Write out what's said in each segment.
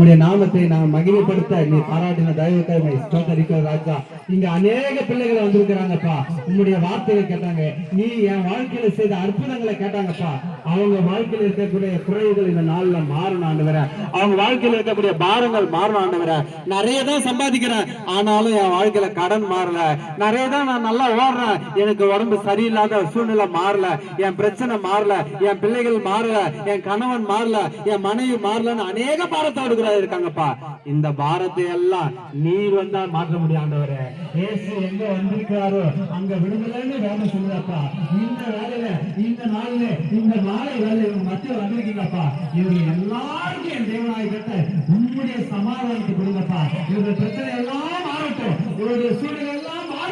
உடைய நாமத்தை நான் மகிமைப்படுத்த நீ பாராட்டின தயவுக்காக ஸ்தோத்தரிக்கிற ராஜா. இங்க அநேக பிள்ளைகளை வந்திருக்கிறாங்கப்பா. உங்களுடைய வார்த்தையை கேட்டாங்க. நீ என் வாழ்க்கையில செய்த அற்புதங்களை கேட்டாங்கப்பா. அவங்க வாழ்க்கையில இருக்கக்கூடிய குறைவுகள் இந்த நாள்ல மாறணும் ஆண்டவர அவங்க வாழ்க்கையில இருக்கக்கூடிய பாரங்கள் மாறணும் ஆண்டவர நிறைய தான் சம்பாதிக்கிறேன். ஆனாலும் என் வாழ்க்கையில கடன் மாறல. நிறைய தான் நான் நல்லா ஓடுறேன். எனக்கு உடம்பு சரியில்லாத சூழ்நிலை மாறல. என் பிரச்சனை மாறல. என் பிள்ளைகள் மாறல. என் கணவன் மாறல. என் மனைவி மாறலன்னு அநேக பாரத்தோடு இருக்காங்கப்பா. இந்த பாரத்தை எல்லாம் நீர் வந்தால் மாற்ற முடியாண்டவரே ஏசு இயேசு எங்க வந்திருக்காரோ அங்க விடுதலைன்னு வேலை சொல்லுதாப்பா. இந்த வேலையில இந்த நாள்ல இந்த மாலை வேலை இவங்க மத்திய வந்திருக்கீங்கப்பா. இவங்க எல்லாருக்கும் என் தேவநாயகத்தை உம்முடைய சமாதானத்தை கொடுங்கப்பா. இவங்க பிரச்சனை எல்லாம் மாறட்டும். இவருடைய சூழ்நிலை எல்லாம் மாறட்டும்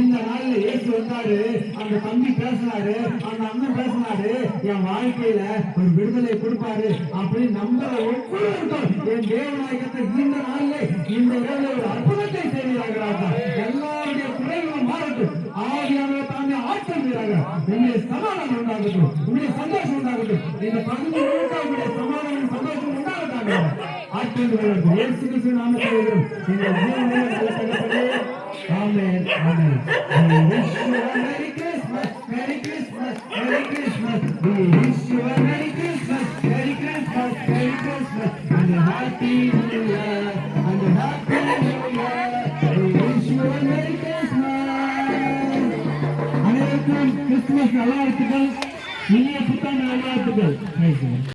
இந்த நாள்ல இயேசு வந்தாரு அந்த தம்பி பேசினாரு அந்த அண்ணன் பேசினாரு என் வாழ்க்கையில ஒரு விடுதலை கொடுப்பாரு அப்படின்னு நம்புற ஒவ்வொருத்தரும் என் தேவநாயகத்தை இந்த நாள்ல இந்த வேலை ஒரு ஆற்றல் செய்கிறாங்க உங்களுடைய சமாதானம் உண்டாகட்டும் உங்களுடைய சந்தோஷம் உண்டாகட்டும் இந்த பகுதி முழுக்க உங்களுடைய சமாதானம் சந்தோஷம் உண்டாகட்டாங்க ஆற்றல் செய்கிறார்கள் இயேசு கிறிஸ்து நாமத்தில் இந்த ஜீவனை நல்ல தகப்பனே Amen. Amen. We wish you a Merry Christmas. Merry Christmas. Merry Christmas. We wish you a Merry Christmas. Merry Christmas. Merry Christmas. And a Happy New Year. அனைவருக்கும் கிறிஸ்துமஸ் நல்வாழ்த்துக்கள் இனிய புத்தாண்டு நல்வாழ்த்துக்கள் Praise the Lord.